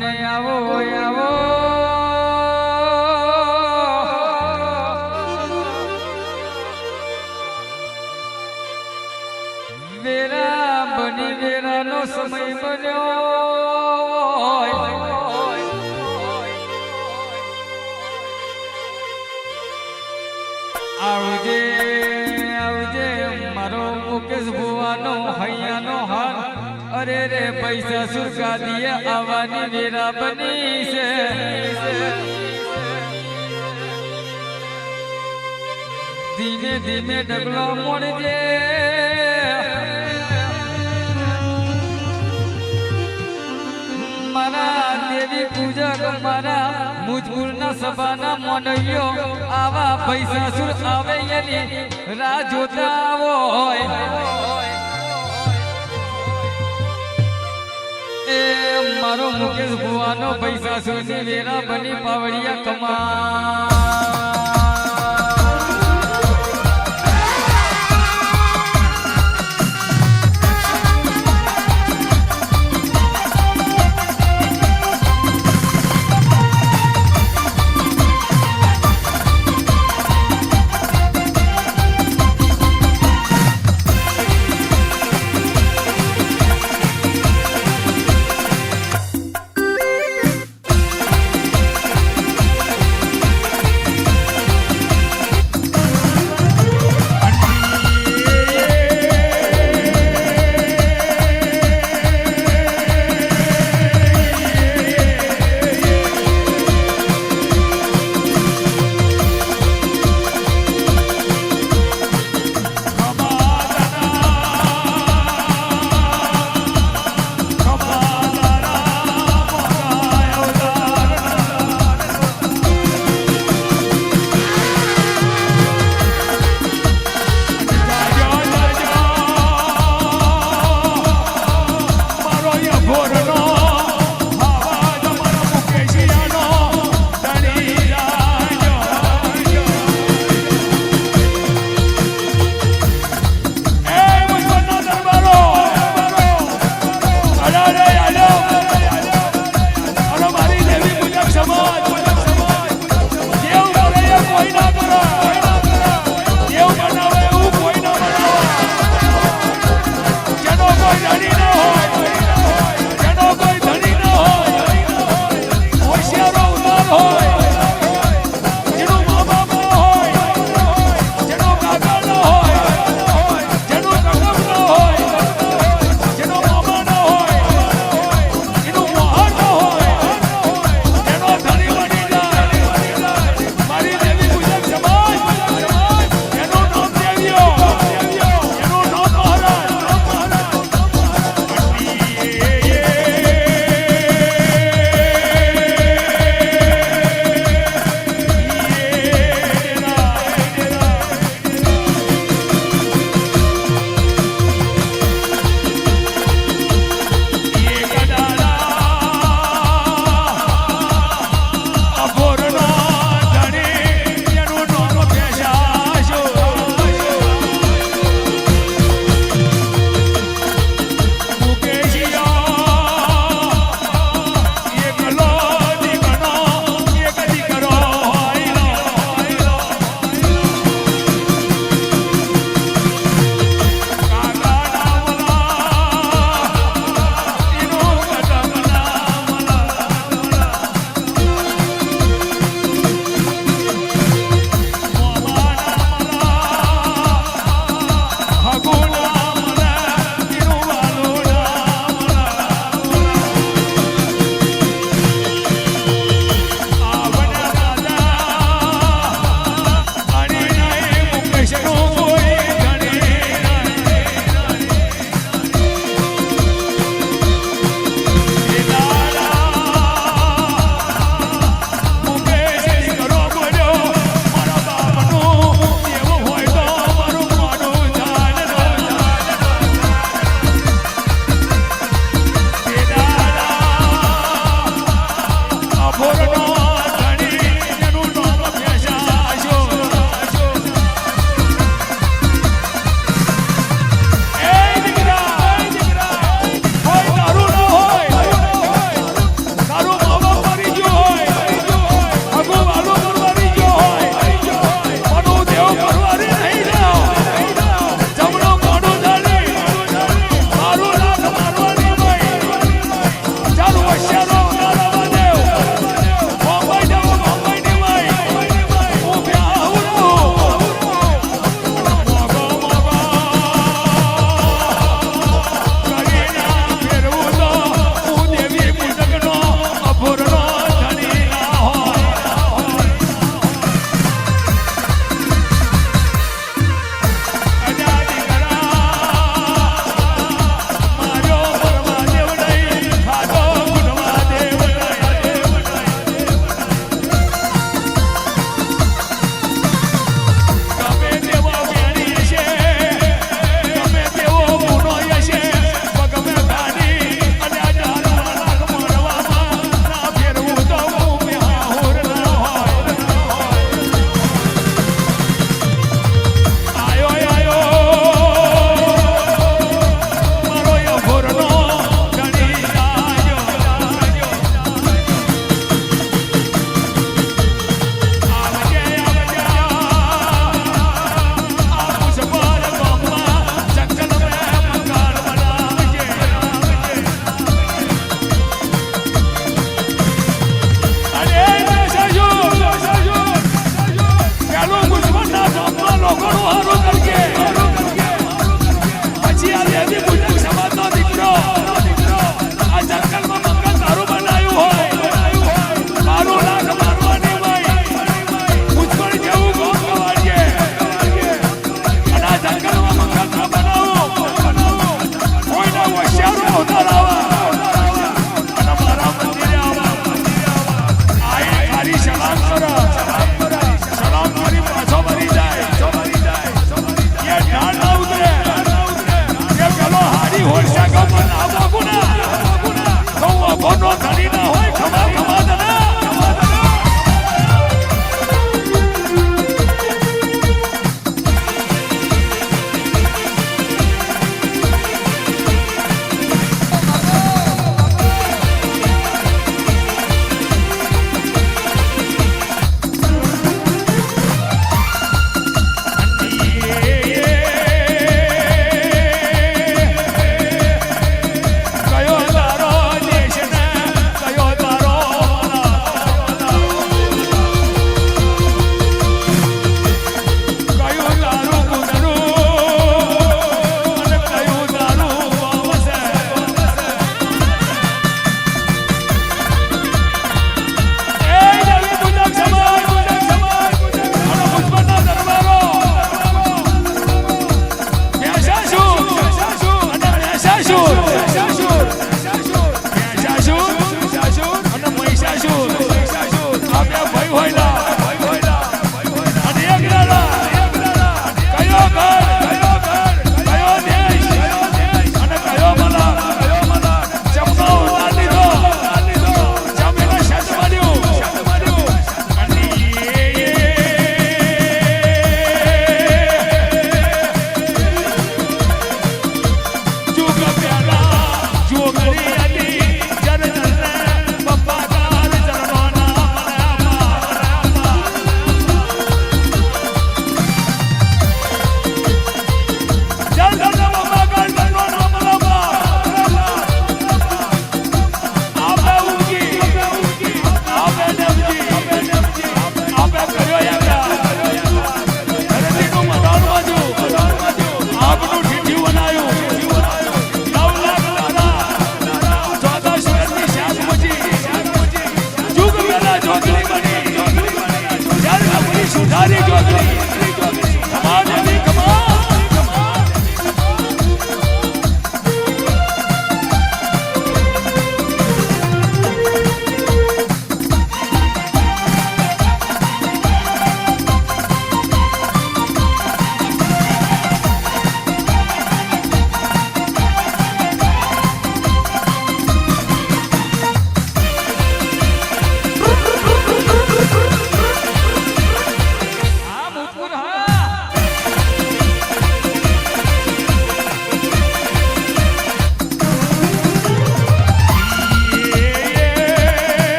અને આવો બની છે ધીમે ધીમે ડગલો મોડજે. મારા દેવી પૂજક, મારા મુજપુરના સભાના મોનૈયો આવા પૈસા સુર આવે રાહ જોતા હોય. મારો મુકેશ ભુવાનો પૈસા સુધી વેરા બની પાવડિયા કમા